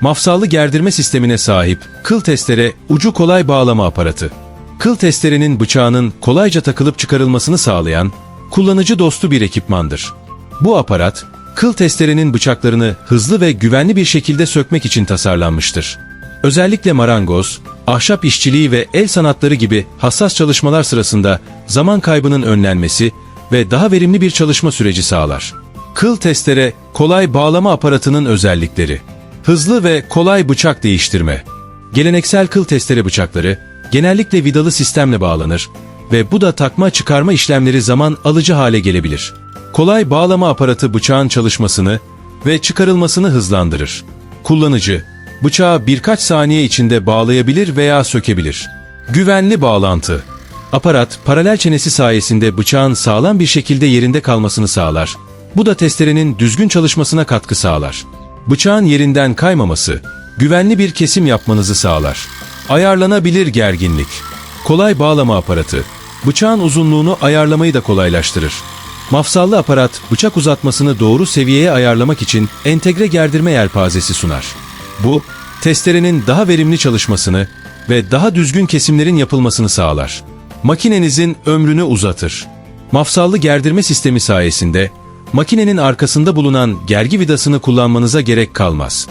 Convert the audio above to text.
Mafsallı gerdirme sistemine sahip kıl testere ucu kolay bağlama aparatı. Kıl testerenin bıçağının kolayca takılıp çıkarılmasını sağlayan kullanıcı dostu bir ekipmandır. Bu aparat, kıl testerenin bıçaklarını hızlı ve güvenli bir şekilde sökmek için tasarlanmıştır. Özellikle marangoz, ahşap işçiliği ve el sanatları gibi hassas çalışmalar sırasında zaman kaybının önlenmesi ve daha verimli bir çalışma süreci sağlar. Kıl testere, kolay bağlama aparatının özellikleri. Hızlı ve kolay bıçak değiştirme. Geleneksel kıl testere bıçakları genellikle vidalı sistemle bağlanır ve bu da takma çıkarma işlemleri zaman alıcı hale gelebilir. Kolay bağlama aparatı bıçağın çalışmasını ve çıkarılmasını hızlandırır. Kullanıcı, bıçağı birkaç saniye içinde bağlayabilir veya sökebilir. Güvenli bağlantı. Aparat, paralel çenesi sayesinde bıçağın sağlam bir şekilde yerinde kalmasını sağlar. Bu da testerenin düzgün çalışmasına katkı sağlar. Bıçağın yerinden kaymaması, güvenli bir kesim yapmanızı sağlar. Ayarlanabilir gerginlik. Kolay bağlama aparatı. Bıçağın uzunluğunu ayarlamayı da kolaylaştırır. Mafsallı aparat, bıçak uzatmasını doğru seviyeye ayarlamak için entegre gerdirme yelpazesi sunar. Bu, testerenin daha verimli çalışmasını ve daha düzgün kesimlerin yapılmasını sağlar. Makinenizin ömrünü uzatır. Mafsallı gerdirme sistemi sayesinde makinenin arkasında bulunan gergi vidasını kullanmanıza gerek kalmaz.